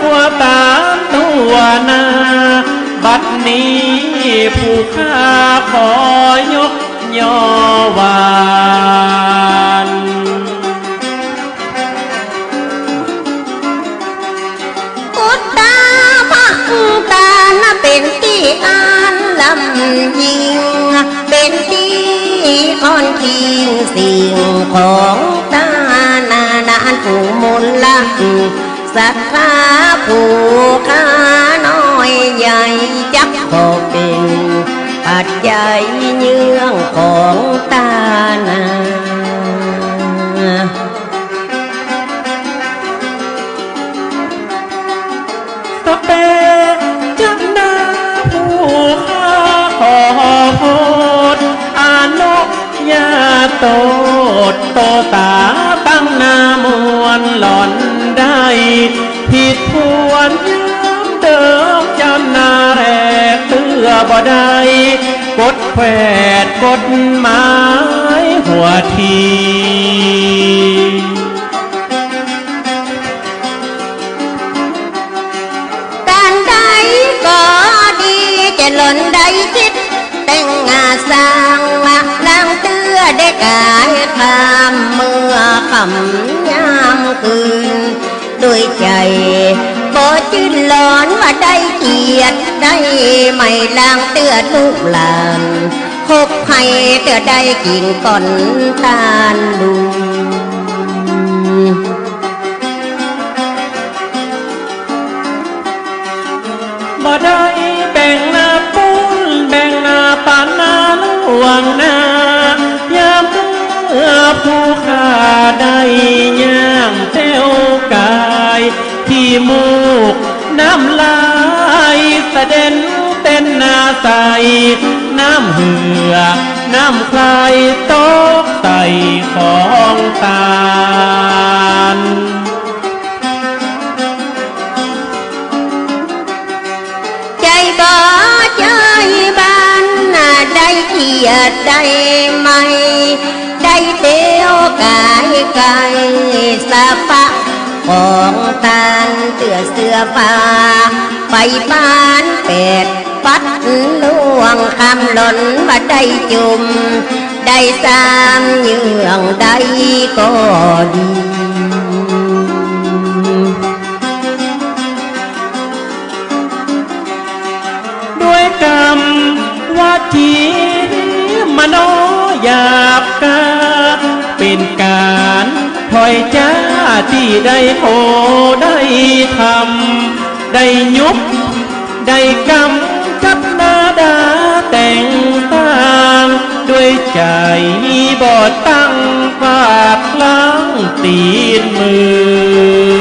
ขัวตามตัวนา บัดนี้ผู้ข้าขอยกย่อวานอุตตาพักตานะเป็นที่อ่านลำยิง เป็นที่อ่อนคิงสิ่งของตานา นผู้มุลลักศรัทธาผู้ค้าน้อยใหญ่จักขอเป็นปัจจัยเยื่องของตานาสเปจักนาผู้ข้าขอโทษอานุญาโตโตตา วนหล่อนได้ ผิดพวนย้ำเดิมจำนาแรกเตือบ่ได้กดแผดกฎหมายหัวทีการใดก็ดีจะหล่นใดคิด แต่งงาสร้างมาล้างเตื้อได้กายทำเมื่อคำ ด้วยใจบ่จืนหลอนว่าได้เกียรติได้ไม่ลางเตื้อลูกหลานคบให้เตือได้กินก่อนตาลดูบ่ได้แบ่งนาปุ้นแบ่งนาปานนาลวงนายามเมื่อผู้ขาด้ย่ น้ำเหือ น้ำคลายตกใส่ของตาลใจบ่ใจบ้านน่ะได้เกียรติได้ไหม ได้เตียวกายไกลสะปะของตานเตือเสือฟ้าไปบ้านเป็ด ปัดลวงคำหล่นว่าได้จุมได้สามเยื่องได้ก็ดีด้วยกรรมวาจีมโนหยาบกาเป็นการถอยจ้าที่ได้โหได้ทำได้ยุบได้กรางตีนมือ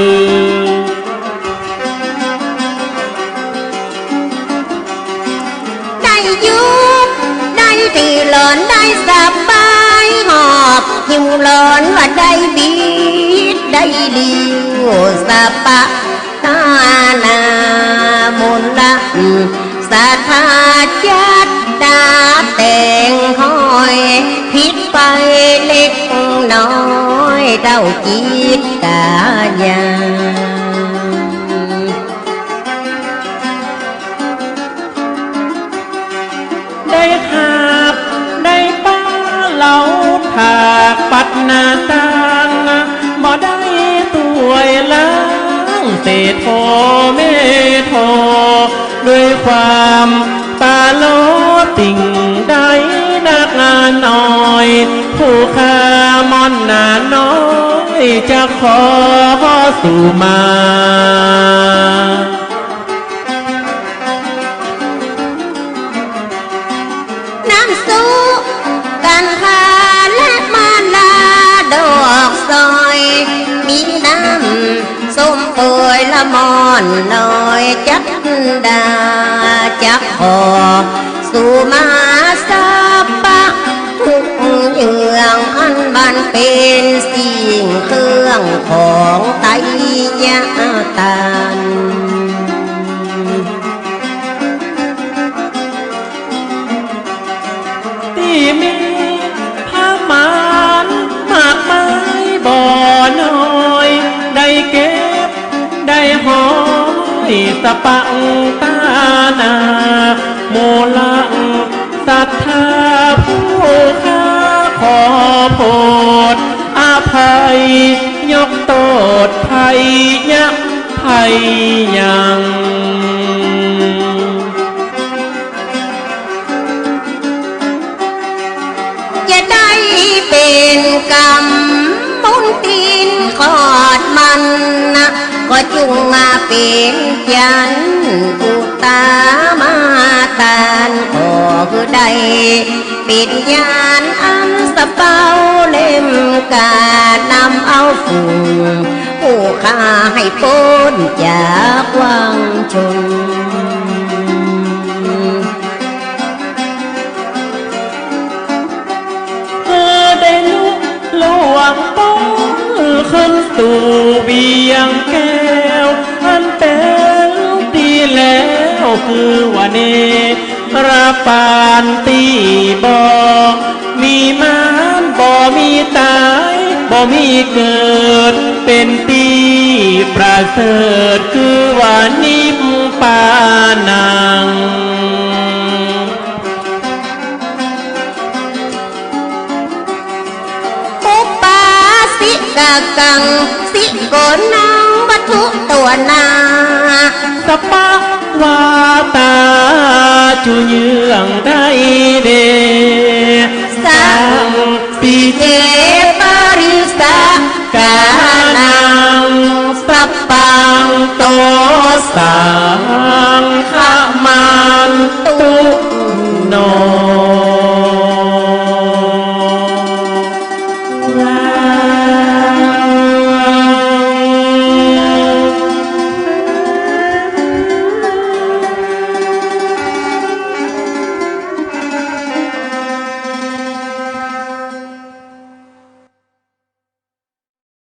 ได้ยุบได้ตีหลอนได้สบายหอบหิวหลอนว่า ได้บีดได้ดีโอสะปะตายังห้อยผิดไปเล็กน้อยเต้าได้หาบได้ป้าเหลาถากปัดนาตางบ่ได้ตัวยล้างเศษโทเมโทด้วยความตาโลติ่ง จะขอสู่มาน้ำซุปกันคาและมา งของไตยาตันที่มีผ้ามานมากมายบ่อน้อย ได้เก็บ ได้หอยสปังตานาโมลังศรัทธา ภัยยังจะได้เป็นกรรมมุนตีนขอดมันนะก็จุงมาเป็นยันอุตายปนำเอาฝุ่นผู้ข้าให้พ้นจากวังชน เธอได้ลุกลวงป้องขึ้นสู่เบียงแก้ว อันเป็นตีแล้วคือว่าเนรปานตีบอ บ่มีเกิดเป็นตีประเสริฐคือว่านิมปานังปุปปาสิกะกัง สิโกนังวัตถุตัวนาสปะวาตาจุเยืองได้ ta